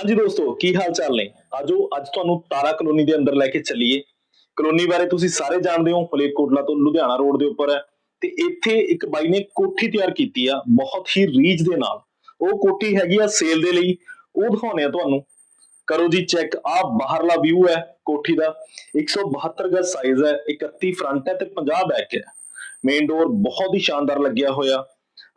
ਹਾਂਜੀ ਦੋਸਤੋ, ਕੀ ਹਾਲ ਚਾਲ ਨੇ? ਆਜੋ, ਅੱਜ ਤੁਹਾਨੂੰ ਤਾਰਾ ਕਲੋਨੀ ਦੇ ਅੰਦਰ ਲੈ ਕੇ ਚੱਲੀਏ। ਕਲੋਨੀ ਬਾਰੇ ਤੁਸੀਂ ਸਾਰੇ ਜਾਣਦੇ ਹੋ ਮਲੇਰਕੋਟਲਾ ਤੋਂ ਲੁਧਿਆਣਾ ਰੋਡ ਦੇ ਉੱਪਰ ਹੈ। ਤੇ ਇੱਥੇ ਇੱਕ ਬਾਈ ਨੇ ਕੋਠੀ ਤਿਆਰ ਕੀਤੀ ਆ, ਬਹੁਤ ਹੀ ਰੀਝ ਦੇ ਨਾਲ। ਉਹ ਕੋਠੀ ਹੈਗੀ ਆ ਸੇਲ ਦੇ ਲਈ, ਉਹ ਦਿਖਾਉਣੇ ਆ ਤੁਹਾਨੂੰ। ਕਰੋ ਜੀ ਚੈੱਕ, ਆ ਬਾਹਰਲਾ ਵਿਊ ਹੈ ਕੋਠੀ ਦਾ। 172 ਗਜ ਸਾਈਜ਼ ਹੈ 31 ਫਰੰਟ ਹੈ ਤੇ 50 ਬੈਕ ਹੈ। ਮੇਨ ਡੋਰ ਬਹੁਤ ਹੀ ਸ਼ਾਨਦਾਰ ਲੱਗਿਆ ਹੋਇਆ।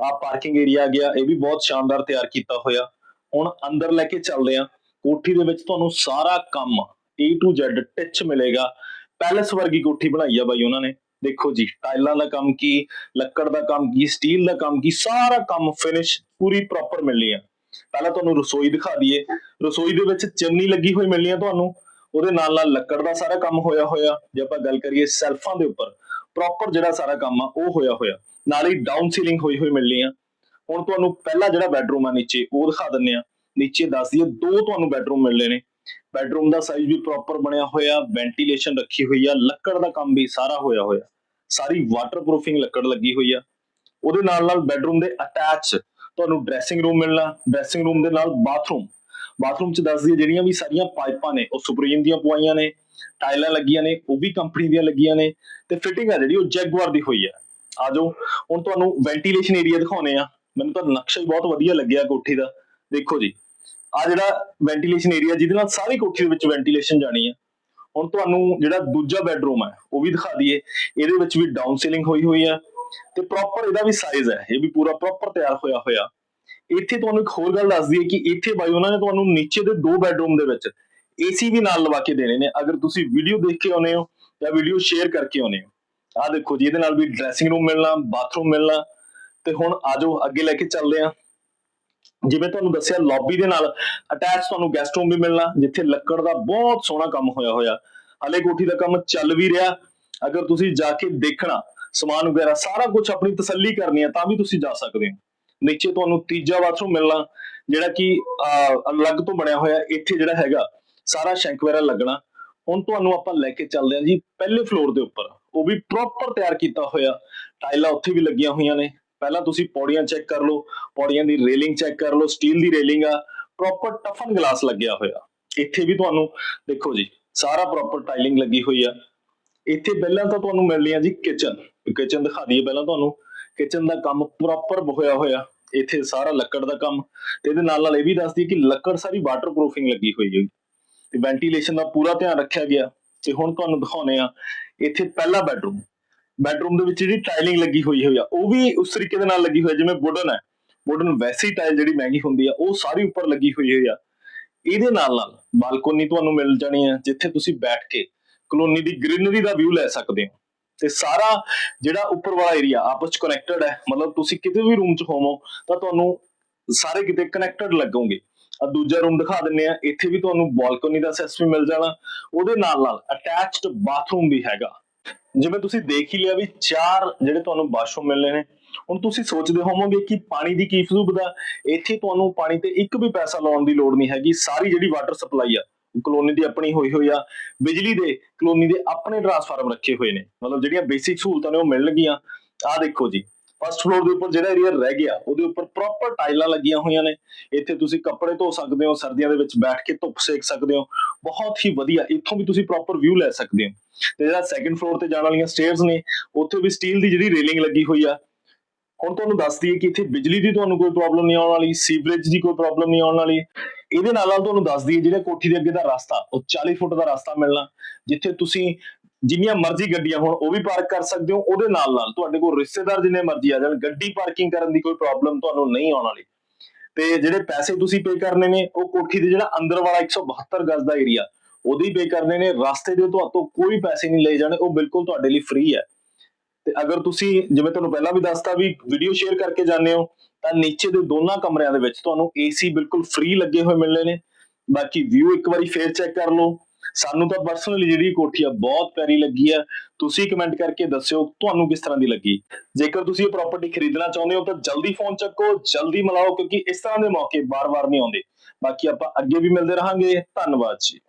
ਆ ਪਾਰਕਿੰਗ ਏਰੀਆ ਗਿਆ, ਇਹ ਵੀ ਬਹੁਤ ਸ਼ਾਨਦਾਰ ਤਿਆਰ ਕੀਤਾ ਹੋਇਆ। ਹੁਣ ਅੰਦਰ ਲੈ ਕੇ ਚੱਲਦੇ ਆ ਕੋਠੀ ਦੇ ਵਿੱਚ ਤੁਹਾਨੂੰ ਸਾਰਾ ਕੰਮ A to Z ਟਿਚ ਮਿਲੇਗਾ। ਪੈਲਸ ਵਰਗੀ ਕੋਠੀ ਬਣਾਈ ਆ ਬਾਈ ਉਹਨਾਂ ਨੇ। ਦੇਖੋ ਜੀ ਟਾਈਲਾਂ ਦਾ ਕੰਮ ਕੀ, ਲੱਕੜ ਦਾ ਕੰਮ ਕੀ, ਸਟੀਲ ਦਾ ਕੰਮ ਕੀ, ਸਾਰਾ ਕੰਮ ਫਿਨਿਸ਼ ਪੂਰੀ ਪ੍ਰੋਪਰ ਮਿਲਣੀ ਆ। ਪਹਿਲਾਂ ਤੁਹਾਨੂੰ ਰਸੋਈ ਦਿਖਾ ਦਈਏ। ਰਸੋਈ ਦੇ ਵਿੱਚ ਚਿਮਨੀ ਲੱਗੀ ਹੋਈ ਮਿਲਣੀ ਆ ਤੁਹਾਨੂੰ। ਉਹਦੇ ਨਾਲ ਨਾਲ ਲੱਕੜ ਦਾ ਸਾਰਾ ਕੰਮ ਹੋਇਆ ਹੋਇਆ। ਜੇ ਆਪਾਂ ਗੱਲ ਕਰੀਏ ਸੈਲਫਾਂ ਦੇ ਉੱਪਰ ਪ੍ਰੋਪਰ ਜਿਹੜਾ ਸਾਰਾ ਕੰਮ ਆ, ਉਹ ਹੋਇਆ ਹੋਇਆ। ਨਾਲ ਹੀ ਡਾਊਨ ਸੀਲਿੰਗ ਹੋਈ ਹੋਈ ਮਿਲਣੀ ਆ। ਹੁਣ ਤੁਹਾਨੂੰ ਪਹਿਲਾ ਜਿਹੜਾ ਬੈੱਡਰੂਮ ਆ ਨੀਚੇ, ਉਹ ਦਿਖਾ ਦਿੰਨੇ ਆ। ਨੀਚੇ ਦੱਸ ਦਈਏ, ਦੋ ਤੁਹਾਨੂੰ ਬੈੱਡਰੂਮ ਮਿਲਣੇ ਨੇ। ਬੈੱਡਰੂਮ ਦਾ ਸਾਈਜ਼ ਵੀ ਪ੍ਰੋਪਰ ਬਣਿਆ ਹੋਇਆ ਵੈਂਟੀਲੇਸ਼ਨ ਰੱਖੀ ਹੋਈ ਆ, ਲੱਕੜ ਦਾ ਕੰਮ ਵੀ ਸਾਰਾ ਹੋਇਆ ਹੋਇਆ। ਸਾਰੀ ਵਾਟਰਪ੍ਰੂਫਿੰਗ ਲੱਕੜ ਲੱਗੀ ਹੋਈ ਆ। ਉਹਦੇ ਨਾਲ ਨਾਲ ਬੈੱਡਰੂਮ ਦੇ ਅਟੈਚ ਤੁਹਾਨੂੰ ਡਰੈਸਿੰਗ ਰੂਮ ਮਿਲਣਾ ਡਰੈਸਿੰਗ ਰੂਮ ਦੇ ਨਾਲ ਬਾਥਰੂਮ ਬਾਥਰੂਮ ਚ ਦੱਸ ਦਈਏ, ਜਿਹੜੀਆਂ ਵੀ ਸਾਰੀਆਂ ਪਾਈਪਾਂ ਨੇ, ਉਹ ਸੁਪਰੀਮ ਦੀਆਂ ਪਵਾਈਆਂ ਨੇ ਟਾਈਲਾਂ ਲੱਗੀਆਂ ਨੇ, ਉਹ ਵੀ ਕੰਪਨੀ ਦੀਆਂ ਲੱਗੀਆਂ ਨੇ। ਤੇ ਫਿਟਿੰਗ ਆ ਜਿਹੜੀ, ਉਹ ਜੈਗਵਾਰ ਦੀ ਹੋਈ ਆ। ਆ ਜਾਓ, ਹੁਣ ਤੁਹਾਨੂੰ ਵੈਂਟੀਲੇਸ਼ਨ ਏਰੀਆ ਦਿਖਾਉਣੇ ਆ। ਮੈਨੂੰ ਤਾਂ ਨਕਸ਼ਾ ਹੀ ਬਹੁਤ ਵਧੀਆ ਲੱਗਿਆ ਕੋਠੀ ਦਾ, ਦੇਖੋ ਜੀ। ਆ ਜਿਹੜਾ ਵੈਂਟੀਲੇਸ਼ਨ ਏਰੀਆ ਜਿਹਦੇ ਨਾਲ ਸਾਰੀ ਕੋਠੀ ਦੇ ਵਿੱਚ ਵੈਂਟੀਲੇਸ਼ਨ ਜਾਣੀ ਆ। ਹੁਣ ਤੁਹਾਨੂੰ ਜਿਹੜਾ ਦੂਜਾ ਬੈੱਡਰੂਮ ਹੈ ਉਹ ਵੀ ਦਿਖਾ ਦਈਏ। ਇਹਦੇ ਵਿੱਚ ਵੀ ਡਾਊਨ ਸੀਲਿੰਗ ਹੋਈ ਹੋਈ ਆ ਤੇ ਪ੍ਰੋਪਰ ਇਹਦਾ ਵੀ ਸਾਈਜ਼ ਹੈ ਇਹ ਵੀ ਪੂਰਾ ਪ੍ਰੋਪਰ ਤਿਆਰ ਹੋਇਆ ਹੋਇਆ। ਇੱਥੇ ਤੁਹਾਨੂੰ ਇੱਕ ਹੋਰ ਗੱਲ ਦੱਸ ਦਈਏ ਕਿ ਇੱਥੇ ਬਾਈ, ਉਹਨਾਂ ਨੇ ਤੁਹਾਨੂੰ ਨੀਚੇ ਦੇ ਦੋ ਬੈੱਡਰੂਮ ਦੇ ਵਿੱਚ ਏਸੀ ਵੀ ਨਾਲ ਲਵਾ ਕੇ ਦੇਣੇ ਨੇ। ਅਗਰ ਤੁਸੀਂ ਵੀਡੀਓ ਦੇਖ ਕੇ ਆਉਨੇ ਹੋ ਜਾਂ ਵੀਡੀਓ ਸ਼ੇਅਰ ਕਰਕੇ ਆਉਨੇ ਹੋ। ਆਹ ਦੇਖੋ ਜੀ, ਇਹਦੇ ਨਾਲ ਵੀ ਡਰੈਸਿੰਗ ਰੂਮ ਮਿਲਣਾ ਬਾਥਰੂਮ ਮਿਲਣਾ ਤੇ ਹੁਣ ਆਜੋ ਅੱਗੇ ਲੈ ਕੇ ਚੱਲਦੇ ਆ ਜਿਵੇਂ ਤੁਹਾਨੂੰ ਦੱਸਿਆ ਲੌਬੀ ਦੇ ਨਾਲ ਅਟੈਚ ਤੁਹਾਨੂੰ ਗੈਸਟ ਰੂਮ ਵੀ ਮਿਲਣਾ ਜਿੱਥੇ ਲੱਕੜ ਦਾ ਬਹੁਤ ਸੋਹਣਾ ਕੰਮ ਹੋਇਆ ਹੋਇਆ। ਹਲੇ ਕੋਠੀ ਦਾ ਕੰਮ ਚੱਲ ਵੀ ਰਿਹਾ। ਅਗਰ ਤੁਸੀਂ ਜਾ ਕੇ ਦੇਖਣਾ ਸਮਾਨ ਵਗੈਰਾ ਸਾਰਾ ਕੁਝ ਆਪਣੀ ਤਸੱਲੀ ਕਰਨੀ ਹੈ ਤਾਂ ਵੀ ਤੁਸੀਂ ਜਾ ਸਕਦੇ ਹੋ। ਨੀਚੇ ਤੁਹਾਨੂੰ ਤੀਜਾ ਬਾਥਰੂਮ ਮਿਲਣਾ ਜਿਹੜਾ ਕਿ ਅਹ, ਅਲੱਗ ਤੋਂ ਬਣਿਆ ਹੋਇਆ ਇੱਥੇ ਜਿਹੜਾ ਹੈਗਾ ਸਾਰਾ ਸ਼ੈਂਕ ਵਗੈਰਾ ਲੱਗਣਾ। ਹੁਣ ਤੁਹਾਨੂੰ ਆਪਾਂ ਲੈ ਕੇ ਚੱਲਦੇ ਹਾਂ ਜੀ ਪਹਿਲੇ ਫਲੋਰ ਦੇ ਉੱਪਰ। ਉਹ ਵੀ ਪ੍ਰੋਪਰ ਤਿਆਰ ਕੀਤਾ ਹੋਇਆ। ਟਾਈਲਾਂ ਉੱਥੇ ਵੀ ਲੱਗੀਆਂ ਹੋਈਆਂ ਨੇ। ਪਹਿਲਾਂ ਤੁਸੀਂ ਪੌੜੀਆਂ ਚੈੱਕ ਕਰ ਲਓ, ਪੌੜੀਆਂ ਦੀ ਰੇਲਿੰਗ ਚੈੱਕ ਕਰ ਲਓ ਸਟੀਲ ਦੀ ਰੇਲਿੰਗ ਆ ਪ੍ਰੋਪਰ ਟਫਨ ਗਲਾਸ ਲੱਗਿਆ ਹੋਇਆ। ਇੱਥੇ ਵੀ ਤੁਹਾਨੂੰ, ਦੇਖੋ ਜੀ, ਸਾਰਾ ਪ੍ਰੋਪਰ ਟਾਈਲਿੰਗ ਲੱਗੀ ਹੋਈ ਆ। ਇੱਥੇ ਪਹਿਲਾਂ ਤਾਂ ਤੁਹਾਨੂੰ ਮਿਲਣੀ ਆ ਜੀ ਕਿਚਨ ਕਿਚਨ ਦਿਖਾ ਦਈਏ ਪਹਿਲਾਂ ਤੁਹਾਨੂੰ। ਕਿਚਨ ਦਾ ਕੰਮ ਪ੍ਰੋਪਰ ਹੋਇਆ ਹੋਇਆ। ਇੱਥੇ ਸਾਰਾ ਲੱਕੜ ਦਾ ਕੰਮ। ਤੇ ਇਹਦੇ ਨਾਲ ਨਾਲ ਇਹ ਵੀ ਦੱਸਦੀ ਕਿ ਲੱਕੜ ਸਾਰੀ ਵਾਟਰਪ੍ਰੂਫਿੰਗ ਲੱਗੀ ਹੋਈ ਹੈ ਤੇ ਵੈਂਟੀਲੇਸ਼ਨ ਦਾ ਪੂਰਾ ਧਿਆਨ ਰੱਖਿਆ ਗਿਆ। ਤੇ ਹੁਣ ਤੁਹਾਨੂੰ ਦਿਖਾਉਨੇ ਆ ਇੱਥੇ ਪਹਿਲਾ ਬੈਡਰੂਮ ਬੈੱਡਰੂਮ ਦੇ ਵਿੱਚ ਜਿਹੜੀ ਟਾਈਲਿੰਗ ਲੱਗੀ ਹੋਈ ਹੋਈ ਆ, ਉਹ ਵੀ ਉਸ ਤਰੀਕੇ ਦੇ ਨਾਲ ਲੱਗੀ ਹੋਈ ਜਿਵੇਂ ਵੁਡਨ ਹੈ ਵੁਡਨ ਵੈਸੀ ਟਾਈਲ ਜਿਹੜੀ ਮਹਿੰਗੀ ਹੁੰਦੀ ਆ, ਉਹ ਸਾਰੀ ਉੱਪਰ ਲੱਗੀ ਹੋਈ ਹੋਈ ਆ। ਇਹਦੇ ਨਾਲ ਨਾਲ ਬਾਲਕੋਨੀ ਤੁਹਾਨੂੰ ਮਿਲ ਜਾਣੀ ਹੈ ਜਿੱਥੇ ਤੁਸੀਂ ਬੈਠ ਕੇ ਕਲੋਨੀ ਦੀ ਗ੍ਰੀਨਰੀ ਦਾ ਵਿਊ ਲੈ ਸਕਦੇ ਹੋ। ਤੇ ਸਾਰਾ ਜਿਹੜਾ ਉੱਪਰ ਵਾਲਾ ਏਰੀਆ ਆਪਸ ਚ ਕਨੈਕਟਡ ਹੈ ਮਤਲਬ ਤੁਸੀਂ ਕਿਤੇ ਵੀ ਰੂਮ ਚ ਹੋਵੋ, ਤਾਂ ਤੁਹਾਨੂੰ ਸਾਰੇ ਕਿਤੇ ਕਨੈਕਟਡ ਲੱਗੋਗੇ। ਆ ਦੂਜਾ ਰੂਮ ਦਿਖਾ ਦਿੰਨੇ ਆ, ਇੱਥੇ ਵੀ ਤੁਹਾਨੂੰ ਬਾਲਕੋਨੀ ਦਾ ਅਸੈਸ ਵੀ ਮਿਲ ਜਾਣਾ। ਉਹਦੇ ਨਾਲ ਨਾਲ ਅਟੈਚਡ ਬਾਥਰੂਮ ਵੀ ਹੈਗਾ। ਜਿਵੇਂ ਤੁਸੀਂ ਦੇਖ ਹੀ ਲਿਆ ਵੀ ਚਾਰ ਜਿਹੜੇ ਤੁਹਾਨੂੰ ਬਾਥਰੂਮ ਮਿਲਨੇ ਨੇ, ਹੁਣ ਤੁਸੀਂ ਸੋਚਦੇ ਹੋਵੋਗੇ ਕਿ ਪਾਣੀ ਦੀ ਕੀ ਫਜ਼ੂਬਦਾ ਇੱਥੇ ਤੁਹਾਨੂੰ ਪਾਣੀ ਤੇ ਇੱਕ ਵੀ ਪੈਸਾ ਲਾਉਣ ਦੀ ਲੋੜ ਨਹੀਂ ਹੈਗੀ, ਸਾਰੀ ਜਿਹੜੀ ਵਾਟਰ ਸਪਲਾਈ ਆ ਕਲੋਨੀ ਦੀ ਆਪਣੀ ਹੋਈ ਹੋਈ ਆ, ਬਿਜਲੀ ਦੇ ਕਲੋਨੀ ਦੇ ਆਪਣੇ ਟਰਾਂਸਫਾਰਮ ਰੱਖੇ ਹੋਏ ਨੇ। ਮਤਲਬ ਜਿਹੜੀਆਂ ਬੇਸਿਕ ਸਹੂਲਤਾਂ ਨੇ ਉਹ ਮਿਲਣਗੀਆਂ ਆਹ ਦੇਖੋ ਜੀ ਫਸਟ ਫਲੋਰ ਦੇ ਉੱਪਰ ਜਿਹੜਾ ਏਰੀਆ ਰਹਿ ਗਿਆ, ਉਹਦੇ ਉੱਪਰ ਪ੍ਰੋਪਰ ਟਾਈਲਾਂ ਲੱਗੀਆਂ ਹੋਈਆਂ ਨੇ। ਇੱਥੇ ਤੁਸੀਂ ਕੱਪੜੇ ਧੋ ਸਕਦੇ ਹੋ, ਸਰਦੀਆਂ ਦੇ ਵਿੱਚ ਬੈਠ ਕੇ ਧੁੱਪ ਸੇਕ ਸਕਦੇ ਹੋ। ਬਹੁਤ ਹੀ ਵਧੀਆ, ਇੱਥੋਂ ਵੀ ਤੁਸੀਂ ਪ੍ਰੋਪਰ ਵਿਊ ਲੈ ਸਕਦੇ ਹੋ। ਤੇ ਜਿਹੜਾ ਸੈਕੰਡ ਫਲੋਰ ਤੇ ਜਾਣ ਵਾਲੀਆਂ ਸਟੇਅਰਸ ਨੇ, ਉੱਥੇ ਵੀ ਸਟੀਲ ਦੀ ਜਿਹੜੀ ਰੇਲਿੰਗ ਲੱਗੀ ਹੋਈ ਆ। ਹੁਣ ਤੁਹਾਨੂੰ ਦੱਸ ਦਈਏ ਕਿ ਇੱਥੇ ਬਿਜਲੀ ਦੀ ਤੁਹਾਨੂੰ ਕੋਈ ਪ੍ਰੋਬਲਮ ਨਹੀਂ ਆਉਣ ਵਾਲੀ ਸੀਵਰੇਜ ਦੀ ਕੋਈ ਪ੍ਰੋਬਲਮ ਨਹੀਂ ਆਉਣ ਵਾਲੀ। ਇਹਦੇ ਨਾਲ ਨਾਲ ਤੁਹਾਨੂੰ ਦੱਸ ਦਈਏ, ਜਿਹੜਾ ਕੋਠੀ ਦੇ ਅੱਗੇ ਦਾ ਰਸਤਾ, ਉਹ 40 ਫੁੱਟ ਦਾ ਰਸਤਾ ਮਿਲਣਾ, ਜਿੱਥੇ ਤੁਸੀਂ ਜਿੰਨੀਆਂ ਮਰਜ਼ੀ ਗੱਡੀਆਂ ਹੋਣ, ਉਹ ਵੀ ਪਾਰਕ ਕਰ ਸਕਦੇ ਹੋ। ਉਹਦੇ ਨਾਲ ਨਾਲ ਤੁਹਾਡੇ ਕੋਲ ਰਿਸ਼ਤੇਦਾਰ ਜਿੰਨੇ ਮਰਜ਼ੀ ਆ ਜਾਣ, ਗੱਡੀ ਪਾਰਕਿੰਗ ਕਰਨ ਦੀ ਕੋਈ ਪ੍ਰੋਬਲਮ ਤੁਹਾਨੂੰ ਨਹੀਂ ਆਉਣ ਵਾਲੀ। ਤੇ ਜਿਹੜੇ ਪੈਸੇ ਤੁਸੀਂ ਪੇ ਕਰਨੇ ਨੇ, ਉਹ ਕੋਠੀ ਦੇ ਜਿਹੜਾ ਅੰਦਰ ਵਾਲਾ 172 ਗਜ਼ ਦਾ ਏਰੀਆ ਉਹਦੀ ਪੇ ਕਰਨੇ ਨੇ। ਰਸਤੇ ਦੇ ਤੁਹਾਤੋਂ ਕੋਈ ਪੈਸੇ ਨਹੀਂ ਲਏ ਜਾਣੇ, ਉਹ ਬਿਲਕੁਲ ਤੁਹਾਡੇ ਲਈ ਫ੍ਰੀ ਹੈ। ਤੇ ਅਗਰ ਤੁਸੀਂ, ਜਿਵੇਂ ਤੁਹਾਨੂੰ ਪਹਿਲਾਂ ਵੀ ਦੱਸਤਾ ਵੀ ਵੀਡੀਓ ਸ਼ੇਅਰ ਕਰਕੇ ਜਾਂਦੇ ਹੋ, ਤਾਂ ਨੀਚੇ ਦੇ ਦੋਨਾਂ ਕਮਰਿਆਂ ਦੇ ਵਿੱਚ ਤੁਹਾਨੂੰ ਏਸੀ ਬਿਲਕੁਲ ਫ੍ਰੀ ਲੱਗੇ ਹੋਏ ਮਿਲਣੇ ਨੇ। ਬਾਕੀ ਵਿਊ ਇੱਕ ਵਾਰੀ ਫੇਰ ਚੈੱਕ ਕਰ ਲਓ। ਸਾਨੂੰ ਤਾਂ ਪਰਸਨਲੀ ਜਿਹੜੀ ਕੋਠੀ ਆ, ਬਹੁਤ ਪਿਆਰੀ ਲੱਗੀ ਆ। ਤੁਸੀਂ ਕਮੈਂਟ ਕਰਕੇ ਦੱਸਿਓ ਤੁਹਾਨੂੰ ਕਿਸ ਤਰ੍ਹਾਂ ਦੀ ਲੱਗੀ। ਜੇਕਰ ਤੁਸੀਂ ਇਹ ਪ੍ਰਾਪਰਟੀ ਖਰੀਦਣਾ ਚਾਹੁੰਦੇ ਹੋ, ਤਾਂ ਜਲਦੀ ਫੋਨ ਚੱਕੋ, ਜਲਦੀ ਮਿਲਾਓ, ਕਿਉਂਕਿ ਇਸ ਤਰ੍ਹਾਂ ਦੇ ਮੌਕੇ ਬਾਰ-ਬਾਰ ਨਹੀਂ ਆਉਂਦੇ। ਬਾਕੀ ਆਪਾਂ ਅੱਗੇ ਵੀ ਮਿਲਦੇ ਰਹਾਂਗੇ। ਧੰਨਵਾਦ ਜੀ।